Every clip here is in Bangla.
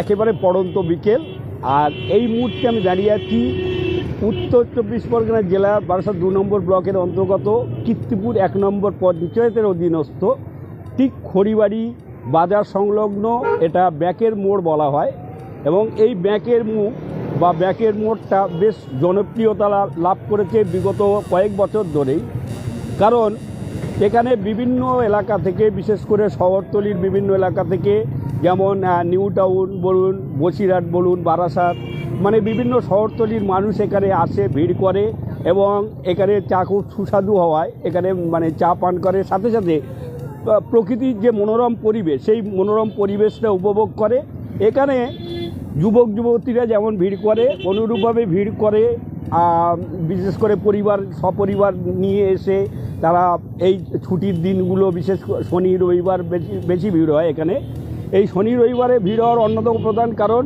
একেবারে পড়ন্ত বিকেল। আর এই মুহূর্তে আমি দাঁড়িয়ে আছি উত্তর চব্বিশ পরগনা জেলা বারাসাত দু নম্বর ব্লকের অন্তর্গত কীর্তিপুর এক নম্বর পঞ্চায়েতের অধীনস্থ। ঠিক খড়িবাড়ি বাজার সংলগ্ন এটা ব্যাকের মোড় বলা হয় এবং এই ব্যাকের মুখ বা ব্যাকের মোড়টা বেশ জনপ্রিয়তা লাভ করেছে বিগত কয়েক বছর ধরেই। কারণ এখানে বিভিন্ন এলাকা থেকে, বিশেষ করে শহরতলির বিভিন্ন এলাকা থেকে যেমন নিউ টাউন বলুন, বসিরহাট বলুন, বারাসাত মানে বিভিন্ন শহরতলির মানুষ এখানে আসে, ভিড় করে এবং এখানে চা খুব সুস্বাদু হওয়ায়, এখানে মানে চা পান করে। সাথে সাথে প্রকৃতির যে মনোরম পরিবেশ, সেই মনোরম পরিবেশটা উপভোগ করে। এখানে যুবক, যুবতীরা যেমন ভিড় করে, অনুরূপভাবে ভিড় করে বিশেষ করে পরিবার, সপরিবার নিয়ে এসে তারা এই ছুটির দিনগুলো, বিশেষ শনি, রবিবার বেশি বেশি ভিড় হয় এখানে। এই শনি রবিবারে ভিড় হওয়ার অন্যতম প্রধান কারণ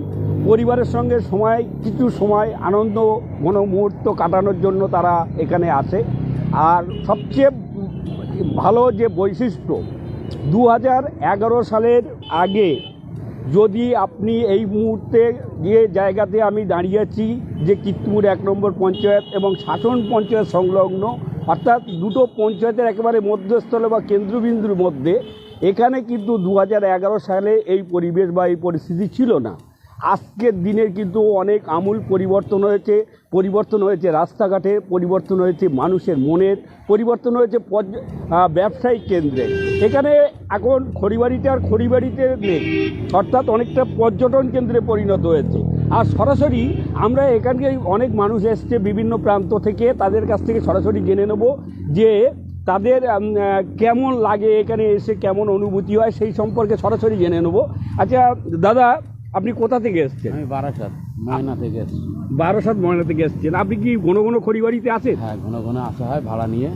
পরিবারের সঙ্গে সময়, কিছু সময় আনন্দ ঘন মুহূর্ত কাটানোর জন্য তারা এখানে আসে। আর সবচেয়ে ভালো যে বৈশিষ্ট্য দু সালের আগে যদি আপনি এই মুহূর্তে যে জায়গাতে আমি দাঁড়িয়েছি যে কীর্তিপুর এক নম্বর পঞ্চায়েত এবং শাসন পঞ্চায়েত সংলগ্ন, অর্থাৎ দুটো পঞ্চায়েতের একেবারে মধ্যস্থলে বা কেন্দ্রবিন্দুর মধ্যে এখানে কিন্তু দু হাজার এগারো সালে এই পরিবেশ বা এই পরিস্থিতি ছিল না। আজকের দিনের কিন্তু অনেক আমূল পরিবর্তন হয়েছে পরিবর্তন হয়েছে রাস্তাঘাটে, পরিবর্তন হয়েছে মানুষের মনের, পরিবর্তন হয়েছে ব্যবসায়িক কেন্দ্রে। এখানে এখন খড়িবাড়িটা আর খড়িবাড়িতে নেই, অর্থাৎ অনেকটা পর্যটন কেন্দ্রে পরিণত হয়েছে। আর সরাসরি আমরা এখানকে অনেক মানুষ এসছে বিভিন্ন প্রান্ত থেকে, তাদের কাছ থেকে সরাসরি জেনে নেব যে তাদের কেমন লাগে এখানে এসে কেমন অনুভূতি হয় সেই সম্পর্কে সরাসরি জেনে নেব। আচ্ছা দাদা আপনি কোথা থেকে এসছেন? আমি বারাসাত ময়না থেকে এসেছি। বারাসাত ময়না থেকে এসছেন। আপনি কি ঘন ঘন খড়িবাড়িতে আছেন? হ্যাঁ ঘন ঘন আসা হয় ভাড়া নিয়ে।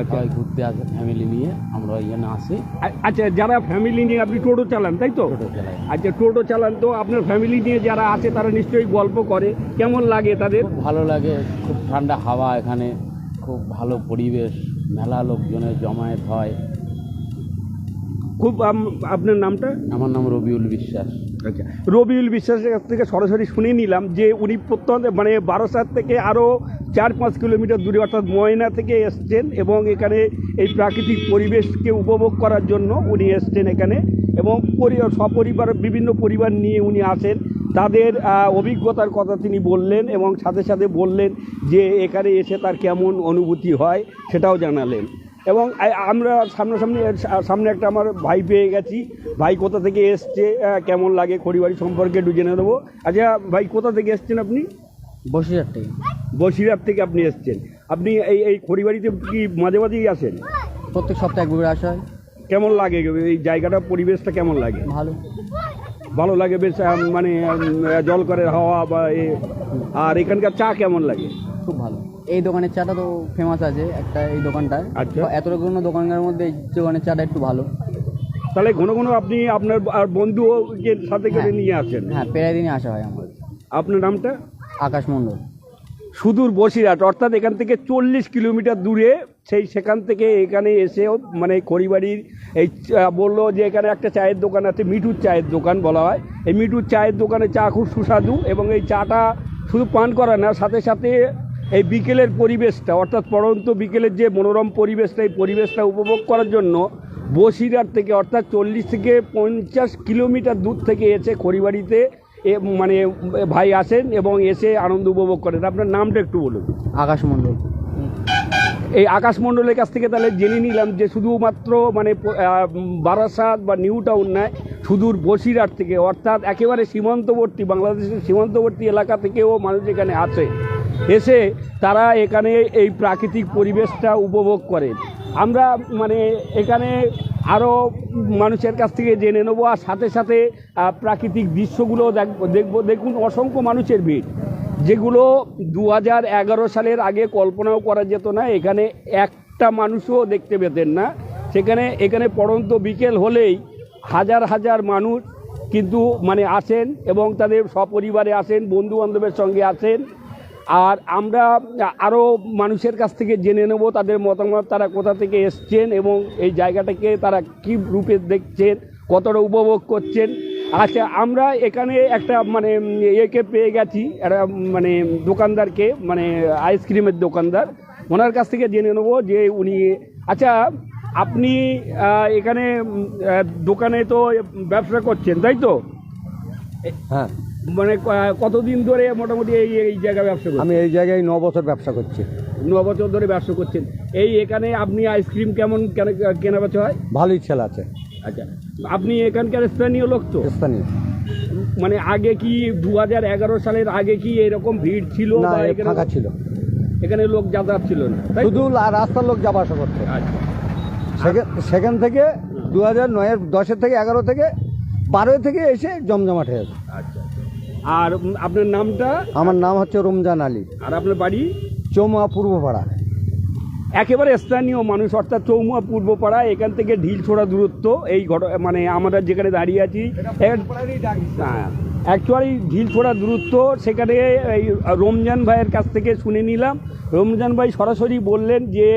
আচ্ছা। ঘুরতে আসে ফ্যামিলি নিয়ে আমরা এখানে আসি। আচ্ছা যারা ফ্যামিলি নিয়ে আপনি টোটো চালান তাই তো? টোটো চালাই। আচ্ছা টোটো চালান তো আপনার ফ্যামিলি নিয়ে যারা আছে তারা নিশ্চয়ই গল্প করে। কেমন লাগে তাদের? খুব ভালো লাগে খুব ঠান্ডা হাওয়া এখানে খুব ভালো পরিবেশ। মেলা লোকজনের জমায়েত হয়। খুব আপনার নামটা? আমার নাম রবিউল বিশ্বাস। আচ্ছা রবিউল বিশ্বাসের কাছ থেকে সরাসরি শুনে নিলাম যে উনি প্রত্যন্ত মানে বারোসাত থেকে আরও চার পাঁচ কিলোমিটার দূরে অর্থাৎ ময়না থেকে এসছেন এবং এখানে এই প্রাকৃতিক পরিবেশকে উপভোগ করার জন্য উনি এসছেন এখানে এবং পরি সপরিবার বিভিন্ন পরিবার নিয়ে উনি আসেন। তাদের অভিজ্ঞতার কথা তিনি বললেন এবং সাথে সাথে বললেন যে এখানে এসে তার কেমন অনুভূতি হয় সেটাও জানালেন। এবং আমরা সামনাসামনি সামনে একটা আমার ভাই পেয়ে গেছি। ভাই কোথা থেকে এসছে কেমন লাগে খড়িবাড়ি সম্পর্কে একটু জেনে নেব। আচ্ছা ভাই কোথা থেকে এসছেন আপনি? বসিরহাট থেকে। বসিরহাট থেকে আপনি এসছেন। আপনি এই এই খড়িবাড়িতে কি মাঝে মাঝেই আসেন? প্রত্যেক সপ্তাহে একবার আসা হয়। কেমন লাগে? এই জায়গাটা পরিবেশটা কেমন লাগে? ভালো। ভালো লাগে বেশ মানে আম, জলকরের হাওয়া বা এ আর এখানকার চা কেমন লাগে? খুব ভালো। এই দোকানের চাটা তো ফেমাস আছে একটা এই দোকানটায় আচ্ছা। এতগুলো দোকানের মধ্যে এই দোকানের চাটা একটু ভালো। তাহলে ঘন ঘন আপনি আপনার আর বন্ধুকে সাথে করে হ্যাঁ। নিয়ে আসেন। হ্যাঁ প্রায় দিনই আসা হয় আমার। আপনার নামটা? আকাশ মণ্ডল। সুদূর বসিরহাট, অর্থাৎ এখান থেকে চল্লিশ কিলোমিটার দূরে, সেই সেখান থেকে এখানে এসেও মানে খড়িবাড়ির এই বলল যে এখানে একটা চায়ের দোকান আছে, মিঠুর চায়ের দোকান বলা হয়। এই মিঠুর চায়ের দোকানে চা খুব সুস্বাদু এবং এই চাটা শুধু পান করা না, সাথে সাথে এই বিকেলের পরিবেশটা, অর্থাৎ পড়ন্ত বিকেলের যে মনোরম পরিবেশটা, এই পরিবেশটা উপভোগ করার জন্য বসিরহাট থেকে, অর্থাৎ চল্লিশ থেকে পঞ্চাশ কিলোমিটার দূর থেকে এসে খড়িবাড়িতে এ মানে ভাই আসেন এবং এসে আনন্দ উপভোগ করেন। আপনার নামটা একটু বলুন। আকাশ মণ্ডল। এই আকাশ মণ্ডলের কাছ থেকে তাহলে জেনে নিলাম যে শুধুমাত্র মানে বারাসাত বা নিউ টাউন নয় সুদূর বসিরহাট থেকে অর্থাৎ একেবারে সীমান্তবর্তী বাংলাদেশের সীমান্তবর্তী এলাকা থেকেও মানুষ এখানে আসে। এসে তারা এখানে এই প্রাকৃতিক পরিবেশটা উপভোগ করে। আমরা মানে এখানে আরও মানুষের কাছ থেকে জেনে নেব, আর সাথে সাথে প্রাকৃতিক দৃশ্যগুলো দেখব। দেখুন, অসংখ্য মানুষের ভিড়। যেগুলো দু সালের আগে কল্পনাও করা যেত না, এখানে একটা মানুষও দেখতে পেতেন না। সেখানে, এখানে পড়ন্ত বিকেল হলেই হাজার হাজার মানুষ কিন্তু মানে আসেন এবং তাদের সপরিবারে আসেন বন্ধু বান্ধবের সঙ্গে আসেন। আর আমরা আরও মানুষের কাছ থেকে জেনে নেব তাদের মতামত, তারা কোথা থেকে এসছেন এবং এই জায়গাটাকে তারা কী রূপে দেখছেন, কতটা উপভোগ করছেন। আচ্ছা আমরা এখানে একটা মানে একে পেয়ে গেছি, একটা মানে দোকানদারকে মানে আইসক্রিমের দোকানদার। ওনার কাছ থেকে জেনে নেব যে উনি আচ্ছা আপনি এখানে দোকানে তো ব্যবসা করছেন, তাই তো? হ্যাঁ। মানে কতদিন ধরে মোটামুটি এই এই জায়গায় ব্যবসা করছেন? আমি এই জায়গায় ন বছর ব্যবসা করছি। ন বছর ধরে ব্যবসা করছেন। এই এখানে আপনি আইসক্রিম কেমন কেনা- কেনা বেচা হয়? ভালোই ছেলে আছে। আচ্ছা আপনি এখানকার স্থানীয় লোক তো? স্থানীয়। মানে আগে কি দু এগারো সালের আগে কি এরকম ভিড় ছিল ফাঁকা ছিল। এখানে লোক যাতায়াত ছিল না শুধু রাস্তার লোক যাওয়া আসা করতো। আচ্ছা। সেখান- থেকে দু হাজার নয়ের দশের থেকে এগারো থেকে বারো থেকে এসে জমজমাট হয়ে আচ্ছা। আর আপনার নামটা? আমার নাম হচ্ছে রমজান আলী। আর আপনার বাড়ি? চৌমা পূর্বপাড়া। একেবারে স্থানীয় মানুষ অর্থাৎ চৌমুয়া পূর্বপাড়া এখান থেকে ঢিল ছোড়া দূরত্ব এই ঘটনা মানে আমরা যেখানে দাঁড়িয়ে আছি অ্যাকচুয়ালি ঢিল ছোড়া দূরত্ব সেখানে এই রমজান ভাইয়ের কাছ থেকে শুনে নিলাম। রমজান ভাই সরাসরি বললেন যে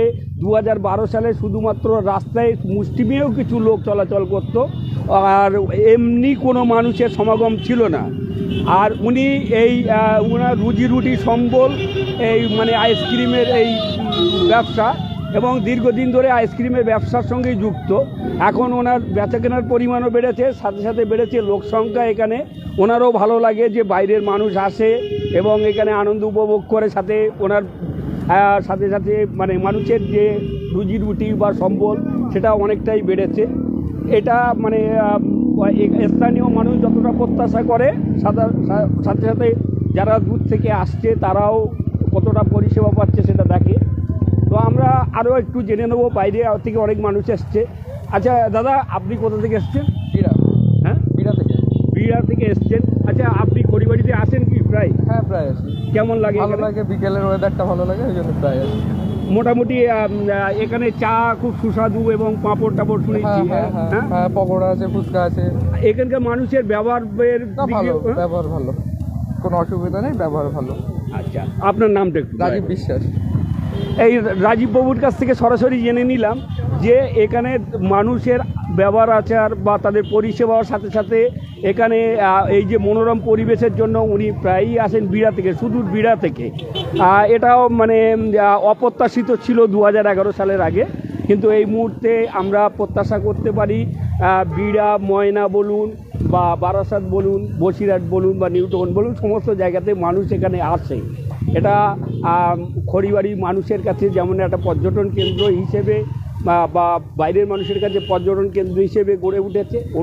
দু হাজার বারো সালে শুধুমাত্র রাস্তায় মুষ্টিমেয় কিছু লোক চলাচল করত আর এমনি কোনো মানুষের সমাগম ছিল না। আর উনি এই ওনার রুজি রুটি সম্বল, এই মানে আইসক্রিমের এই ব্যবসা এবং দীর্ঘদিন ধরে আইসক্রিমের ব্যবসার সঙ্গেই যুক্ত। এখন ওনার বেচা কেনার পরিমাণও বেড়েছে, সাথে সাথে বেড়েছে লোক সংখ্যা এখানে। ওনারও ভালো লাগে যে বাইরের মানুষ আসে এবং এখানে আনন্দ উপভোগ করে, সাথে ওনার সাথে সাথে মানে মানুষের যে রুজি রুটি বা সম্বল সেটা অনেকটাই বেড়েছে। এটা মানে স্থানীয় মানুষ যতটা প্রত্যাশা করে সাথে সাথে যারা দূর থেকে আসছে তারাও কতটা পরিষেবা পাচ্ছে সেটা দেখে। তো আমরা আরও একটু জেনে নেব বাইরে থেকে অনেক মানুষ এসছে। আচ্ছা দাদা আপনি কোথা থেকে এসছেন? বিড়া হ্যাঁ? বিড়া থেকে বিড়া থেকে এসছেন আচ্ছা আপনি খড়িবাড়িতে আসেন কি প্রায় আসি কেমন লাগে ভালো লাগে বিকেলের ওয়েদারটা ভালো লাগে ওই জন্য প্রায় আসি মোটামুটি এখানে চা খুব সুস্বাদু এবং পাঁপড় টাপড় শুনেছি হ্যাঁ হ্যাঁ হ্যাঁ হ্যাঁ? হ্যাঁ পকোড়া আছে ফুচকা আছে। এখানকার মানুষের ব্যবহারের না ভালো হ্যাঁ? ব্যবহার ভালো। কোনো অসুবিধা নেই ব্যবহার ভালো। আচ্ছা আপনার নামটা একটু রাজীব বিশ্বাস। এই রাজীব বাবুর কাছ থেকে সরাসরি জেনে নিলাম যে এখানে মানুষের ব্যবহার আচার বা তাদের পরিষেবার সাথে সাথে এখানে এই যে মনোরম পরিবেশের জন্য উনি প্রায়ই আসেন বিড়া থেকে, শুধু বিড়া থেকে। এটাও মানে অপ্রত্যাশিত ছিল দু হাজার এগারো সালের আগে। কিন্তু এই মুহূর্তে আমরা প্রত্যাশা করতে পারি বিড়া, ময়না বলুন বা বারাসাত বলুন, বসিরহাট বলুন বা নিউটন বলুন, সমস্ত জায়গাতে মানুষ এখানে আসে। এটা খড়িবাড়ি মানুষের কাছে যেমন একটা পর্যটন কেন্দ্র হিসেবে বা বাইরের মানুষের কাছে পর্যটন কেন্দ্র হিসেবে গড়ে উঠেছে।